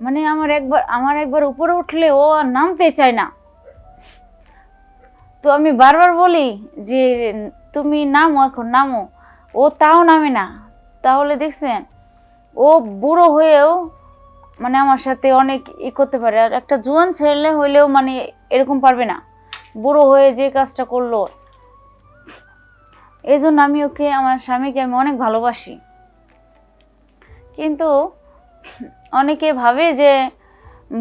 মানে আমার একবার আমার একবার উপরে উঠলে ও আর নামতে চায় না। তো আমি বারবার বলি যে, তুমি নামো এখন, নামো। ও তাও নামে না। তাহলে দেখছেন, ও বুড়ো হয়েও মানে আমার সাথে অনেক ই করতে পারে। আর একটা জোয়ান ছেলে হইলেও মানে এরকম পারবে না। বুড়ো হয়ে যে কাজটা করল। এই জন্য আমি ওকে, আমার স্বামীকে আমি অনেক ভালোবাসি। কিন্তু অনেকে ভাবে যে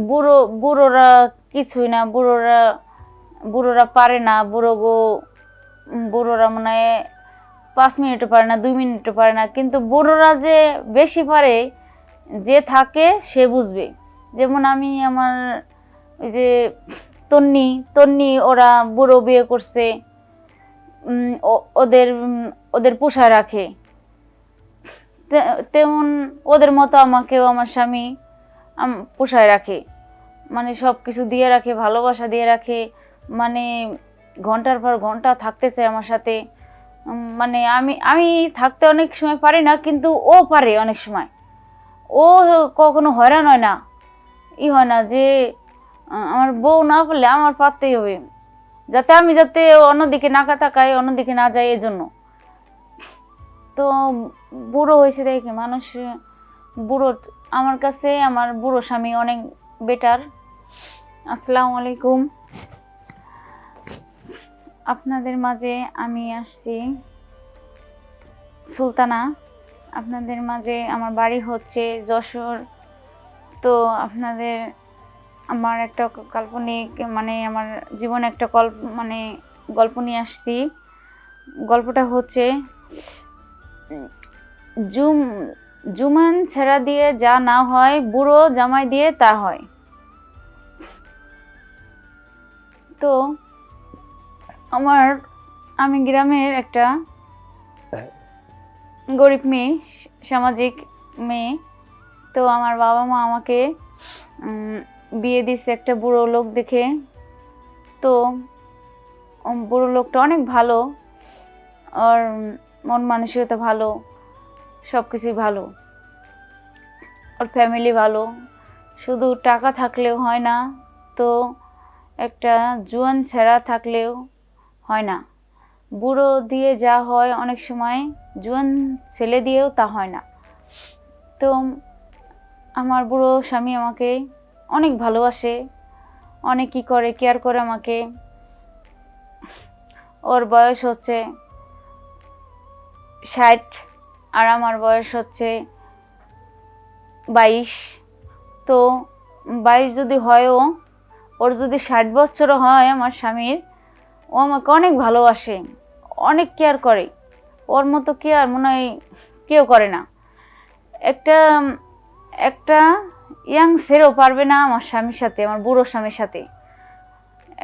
বুড়ো, বুড়োরা কিছুই না, বুড়োরা বুড়োরা পারে না, বুড়ো গো বুড়োরা মনে হয় পাঁচ মিনিটও পারে না, দুই মিনিটও পারে না। কিন্তু বুড়োরা যে বেশি পারে, যে থাকে, সে বুঝবে। যেমন আমি আমার ওই যে তন্নি তন্নি ওরা বুড়ো বিয়ে করছে ওদের ওদের পোষায় রাখে। তেমন ওদের মতো আমাকেও আমার স্বামী পোষায় রাখে। মানে সব কিছু দিয়ে রাখে, ভালোবাসা দিয়ে রাখে। মানে ঘণ্টার পর ঘণ্টা থাকতে চায় আমার সাথে। মানে আমি আমি থাকতে অনেক সময় পারি না, কিন্তু ও পারে অনেক সময়। ও কখনো হয়রান হয় না। ই হয় না যে আমার বউ না পারলে আমার পারতেই হবে। যাতে আমি যাতে অন্যদিকে না তাকাই, অন্যদিকে না যাই এজন্য। তো বুড়ো হয়েছে দেখে মানুষ, বুড়ো, আমার কাছে আমার বুড়ো স্বামী অনেক বেটার আসসালামু আলাইকুম। আপনাদের মাঝে আমি আসছি সুলতানা। আপনাদের মাঝে আমার বাড়ি হচ্ছে যশোর। তো আপনাদের আমার একটা কাল্পনিক মানে আমার জীবনে একটা গল্প মানে গল্প নিয়ে আসছি। গল্পটা হচ্ছে জুম, জুমান ছেঁড়া দিয়ে যা না হয়, বুড়ো জামাই দিয়ে তা হয়। তো, আমার, আমি গ্রামের একটা গরিব মেয়ে, সামাজিক মেয়ে। তো আমার বাবা মা আমাকে বিয়ে দিছে একটা বুড়ো লোক দেখে। তো বুড়ো লোকটা অনেক ভালো, আর মন মানসিকতা ভালো। সব কিছুই ভালো। ওর ফ্যামিলি ভালো। শুধু টাকা থাকলেও হয় না, তো একটা জুয়ান ছেঁড়া থাকলেও হয় না। বুড়ো দিয়ে যা হয় অনেক সময়, জুয়ান ছেলে দিয়েও তা হয় না। তো আমার বুড়ো স্বামী আমাকে অনেক ভালোবাসে, অনেক কী করে, কেয়ার করে আমাকে। ওর বয়স হচ্ছে ষাট আর আমার বয়স হচ্ছে বাইশ। তো বাইশ যদি হয়ও, ওর যদি ষাট বছরও হয় আমার স্বামীর, ও আমাকে অনেক ভালোবাসে, অনেক কেয়ার করে। ওর মতো কেয়ার মনে হয় কেউ করে না। একটা একটা ইয়াং ছেলেও পারবে না আমার স্বামীর সাথে, আমার বুড়ো স্বামীর সাথে।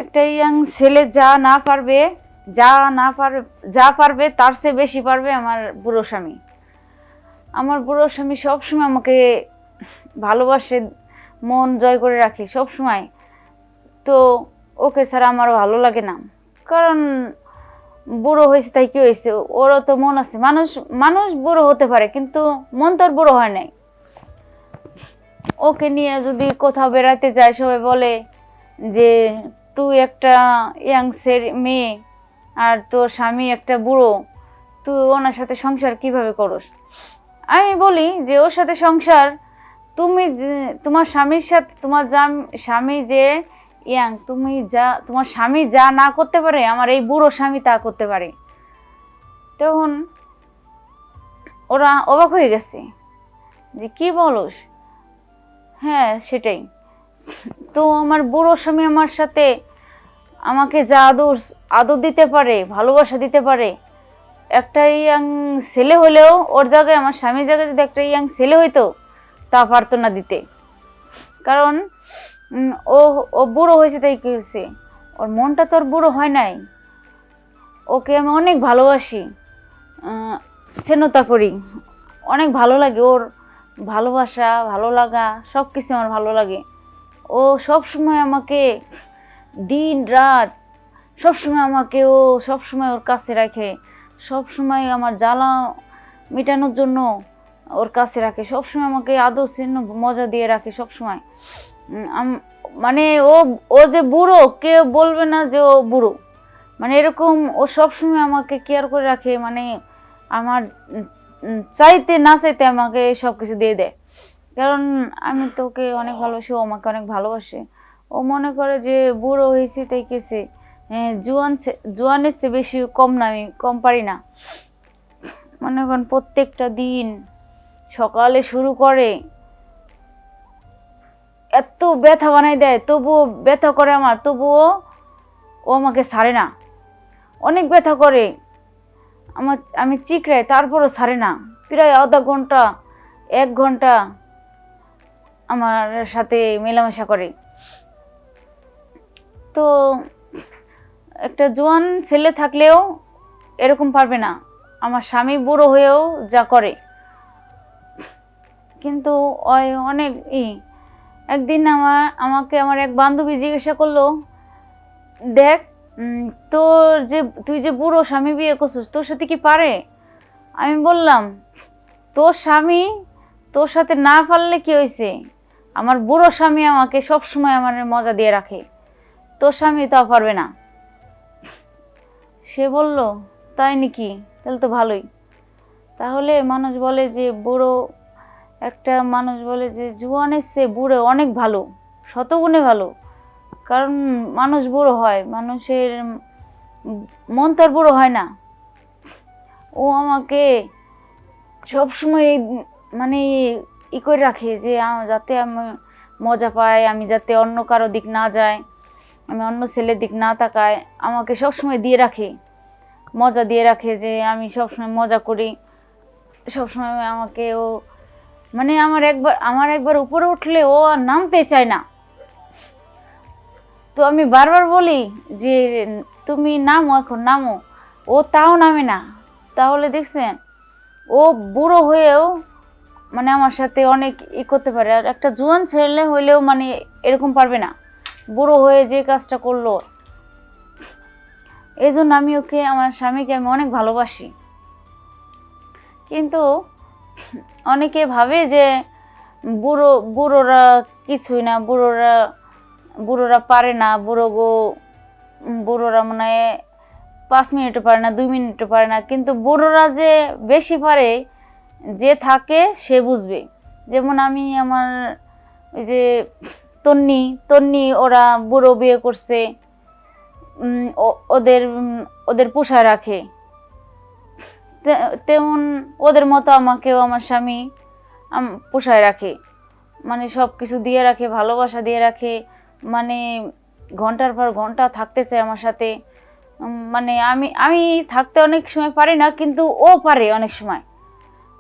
একটা ইয়াং ছেলে যা না পারবে, যা না পারবে যা পারবে তার চেয়ে বেশি পারবে আমার বুড়ো স্বামী। আমার বুড়ো স্বামী সবসময় আমাকে ভালোবাসে, মন জয় করে রাখে সব সময় তো ওকে ছাড়া আমার ভালো লাগে না। কারণ বুড়ো হয়েছে তাই কি হয়েছে? ওরও তো মন আছে। মানুষ মানুষ বুড়ো হতে পারে, কিন্তু মন তো আর বুড়ো হয় নাই। ওকে নিয়ে যদি কোথাও বেড়াতে যায়, সবাই বলে যে, তুই একটা ইয়াং মেয়ে আর তোর স্বামী একটা বুড়ো। তুই ওনার সাথে সংসার কীভাবে করস? আমি বলি যে ওর সাথে সংসার, তুমি যে- তোমার স্বামীর সাথে, তোমার জাম- স্বামী যে ইয়াং, তুমি যা, তোমার স্বামী যা না করতে পারে, আমার এই বুড়ো স্বামী তা করতে পারে। তখন ওরা অবাক হয়ে গেছে। যে কি বলস? হ্যাঁ সেটাই। তো আমার বুড়ো স্বামী আমার সাথে আমাকে যা আদর আদর দিতে পারে, ভালোবাসা দিতে পারে একটা ইয়াং ছেলে হলেও ওর জায়গায়, আমার স্বামীর জায়গায় যদি একটা ইয়াং ছেলে হইতো, তা পারতো না দিতে। কারণ ও ও বুড়ো হয়েছে তাই কী হয়েছে? ওর মনটা তো আর বুড়ো হয় নাই। ওকে আমি অনেক ভালোবাসি। স্নেহতা করি অনেক ভালো লাগে ওর ভালোবাসা, ভালো লাগা সব কিছু আমার ভালো লাগে। ও সব সময় আমাকে দিন, রাত সব সময় আমাকে ও সব সময় ওর কাছে রাখে। সব সময় আমার জ্বালা মেটানোর জন্য ওর কাছে রাখে, সবসময় আমাকে আদর চিহ্ন মজা দিয়ে রাখে সবসময়। মানে ও ও যে বুড়ো, কেউ বলবে না যে ও বুড়ো। মানে এরকম ও সবসময় আমাকে কেয়ার করে রাখে মানে আমার চাইতে না চাইতে আমাকে সব কিছু দিয়ে দেয়। কারণ আমি তো ওকে অনেক ভালোবাসি, ও আমাকে অনেক ভালোবাসে। ও মনে করে যে বুড়ো হয়েছে তাই কেছে। হ্যাঁ, জোয়ান জোয়ানের চেয়ে বেশি কম না আমি কম পারি না। মনে করেন প্রত্যেকটা দিন সকালে শুরু করে এত ব্যথা বানাই দেয় তবুও ব্যথা করে আমার তবুও ও আমাকে ছাড়ে না। অনেক ব্যথা করে আমার আমি চিকড়াই তারপরও ছাড়ে না। প্রায় আধা ঘণ্টা এক ঘণ্টা আমার সাথে মেলামেশা করে। তো একটা জোয়ান ছেলে থাকলেও এরকম পারবে না। আমার স্বামী বুড়ো হয়েও যা করে। কিন্তু ওই অনেক ই, একদিন আমার, আমাকে আমার এক বান্ধবী জিজ্ঞাসা করল, দেখ তোর যে, তুই যে বুড়ো স্বামী বিয়ে করছিস, তোর সাথে কি পারে? আমি বললাম, তোর স্বামী তোর সাথে না পারলে কি হয়েছে আমার বুড়ো স্বামী আমাকে সবসময় আমার মজা দিয়ে রাখে। তোর স্বামী তাও পারবে না। সে বলল, তাই নাকি? তাহলে তো ভালোই। তাহলে মানুষ বলে যে, বুড়ো একটা মানুষ বলে যে জুয়ানের চেয়ে বুড়ো অনেক ভালো, শতগুণে ভালো। কারণ মানুষ বুড়ো হয়, মানুষের মন তার বুড়ো হয় না। ও আমাকে সবসময় মানে ই করে রাখে যে যাতে আমি মজা পাই, আমি যাতে অন্য কারও দিক না যায়। আমি অন্য ছেলের দিক না তাকায় আমাকে সবসময় দিয়ে রাখে। মজা দিয়ে রাখে যে আমি সবসময় মজা করি। সবসময় আমাকে ও মানে আমার একবার আমার একবার উপরে উঠলে ও আর নামতে চায় না। তো আমি বারবার বলি যে, তুমি নামো এখন, নামো। ও তাও নামে না। তাহলে দেখছেন, ও বুড়ো হয়েও মানে আমার সাথে অনেক ই করতে পারে। আর একটা জোয়ান ছেলে হইলেও মানে এরকম পারবে না। বুড়ো হয়ে যে কাজটা করল। এই জন্য আমি ওকে, আমার স্বামীকে আমি অনেক ভালোবাসি। কিন্তু অনেকে ভাবে যে বুড়ো, বুড়োরা কিছুই না, বুড়োরা বুড়োরা পারে না, বুড়ো গো, বুড়োরা মনে হয় পাঁচ মিনিটও পারে না, দুই মিনিটও পারে না। কিন্তু বুড়োরা যে বেশি পারে, যে থাকে সে বুঝবে। যেমন আমি আমার ওই যে তন্নি তন্নি ওরা বুড়ো বিয়ে করছে ওদের ওদের পোষায় রাখে। তেমন ওদের মতো আমাকেও আমার স্বামী পোষায় রাখে। মানে সব কিছু দিয়ে রাখে, ভালোবাসা দিয়ে রাখে। মানে ঘণ্টার পর ঘণ্টা থাকতে চায় আমার সাথে। মানে আমি আমি থাকতে অনেক সময় পারি না, কিন্তু ও পারে অনেক সময়।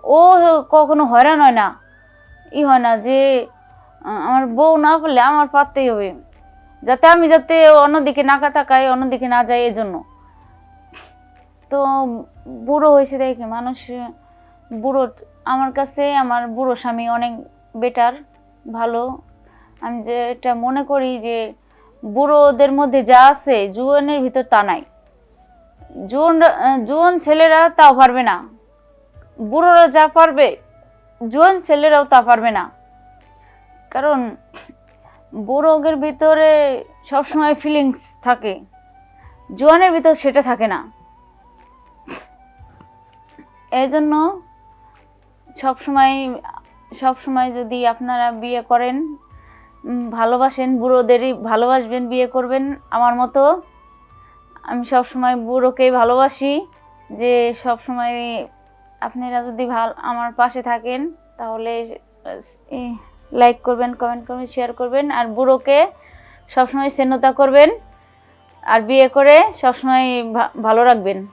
ও কখনো হয়রান হয় না। ই হয় না যে আমার বউ না পারলে আমার পারতেই হবে। যাতে আমি যাতে অন্যদিকে না তাকাই, অন্যদিকে না যাই, এজন্য। তো বুড়ো হয়েছে দেখে মানুষ, বুড়ো, আমার কাছে আমার বুড়ো স্বামী অনেক বেটার ভালো। আমি যেটা মনে করি যে বুড়োদের মধ্যে যা আছে জুয়ানের ভিতর তা নাই। জুয়ান জুয়ান ছেলেরা তাও পারবে না। বুড়োরা যা পারবে জুয়ান ছেলেরাও তা পারবে না। কারণ বুড়োদের ভিতরে সবসময় ফিলিংস থাকে, জোয়ানের ভিতর সেটা থাকে না। এই জন্য সবসময় সবসময় যদি আপনারা বিয়ে করেন ভালোবাসেন, বুড়োদেরই ভালোবাসবেন, বিয়ে করবেন, আমার মতো, আমি সবসময় বুড়োকেই ভালোবাসি, যে সবসময় আপনারা যদি ভালো, আমার পাশে থাকেন, তাহলে লাইক করবেন কমেন্ট করবেন শেয়ার করবেন। আর বুড়োকে সবসময় স্নেহতা করবেন। আর বিয়ে করে সবসময় ভালো রাখবেন।